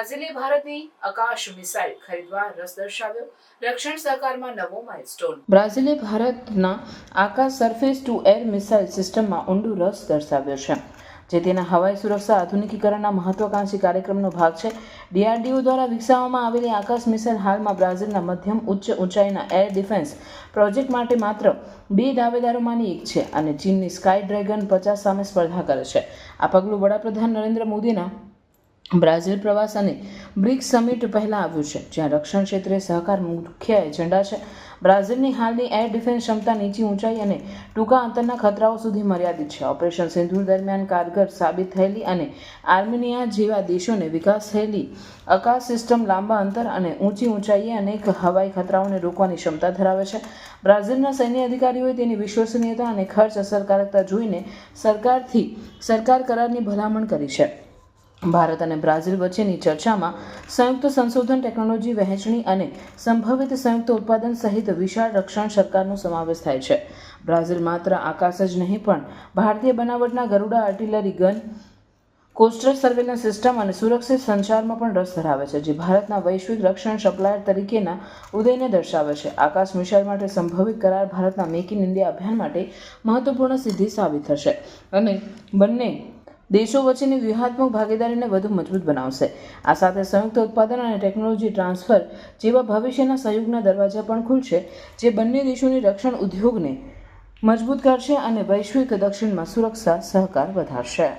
બ્રાઝિલે ભારતની આકાશ મિસાઇલ ખરીદવા રસ દર્શાવ્યો. રક્ષણ સહકારમાં નવો માઇલસ્ટોન બ્રાઝિલે ભારતના Akash surface to air missile સિસ્ટમમાં ઊંડું રસ દર્શાવ્યો છે, જે તેના હવાઈ સુરક્ષા, આધુનિકીકરણના મહત્વાકાંક્ષી કાર્યક્રમનો ભાગ છે. ડીઆરડીઓ દ્વારા વિકસાવવામાં આવેલી આકાશ મિસાઇલ હાલમાં બ્રાઝિલના મધ્યમ, ઉચ્ચ ઊંચાઈના એર ડિફેન્સ પ્રોજેક્ટ માટે માત્ર બે દાવેદારોમાંની એક છે અને ચીનની સ્કાય ડ્રેગન પચાસ સામે સ્પર્ધા કરે છે. આ પગલું વડાપ્રધાન નરેન્દ્ર મોદીના બ્રાઝિલ પ્રવાસ અને બ્રિક્સ સમિટ પહેલાં આવ્યું છે, જ્યાં રક્ષણ ક્ષેત્રે સહકાર મુખ્ય એજન્ડા છે. બ્રાઝિલની હાલની એર ડિફેન્સ ક્ષમતા નીચી ઊંચાઈ અને ટૂંકા અંતરના ખતરાઓ સુધી મર્યાદિત છે. ઓપરેશન સિંધુર દરમિયાન કારગર સાબિત થયેલી અને આર્મેનિયા જેવા દેશોને વિકાસ થયેલી આકાશ સિસ્ટમ લાંબા અંતર અને ઊંચી ઊંચાઈએ અનેક હવાઈ ખતરાઓને રોકવાની ક્ષમતા ધરાવે છે. બ્રાઝિલના સૈન્ય અધિકારીઓએ તેની વિશ્વસનીયતા અને ખર્ચ અસરકારકતા જોઈને સરકારથી સરકાર કરારની ભલામણ કરી છે. ભારત અને બ્રાઝિલ વચ્ચેની ચર્ચામાં સંયુક્ત સંશોધન ટેકનોલોજી વહેંચણી અને સંભવિત સંયુક્ત ઉત્પાદન સહિત વિશાળ રક્ષણ સરકારનો સમાવેશ થાય છે. બ્રાઝિલ માત્ર આકાશ જ નહીં, પણ ભારતીય બનાવટના Garuda artillery gun, coastal surveillance system અને સુરક્ષિત સંચારમાં પણ રસ ધરાવે છે, જે ભારતના વૈશ્વિક રક્ષણ સપ્લાયર તરીકેના ઉદયને દર્શાવે છે. આકાશ મિસાઇલ માટે સંભવિત કરાર ભારતના મેક ઇન ઇન્ડિયા અભિયાન માટે મહત્વપૂર્ણ સિદ્ધિ સાબિત થશે અને બંને દેશો વચ્ચેની વ્યૂહાત્મક ભાગીદારીને વધુ મજબૂત બનાવશે. આ સાથે સંયુક્ત ઉત્પાદન અને ટેકનોલોજી ટ્રાન્સફર જેવા ભવિષ્યના સહયોગના દરવાજા પણ ખુલશે, જે બંને દેશોની રક્ષણ ઉદ્યોગને મજબૂત કરશે અને વૈશ્વિક દક્ષિણમાં સુરક્ષા, સહકાર વધારશે.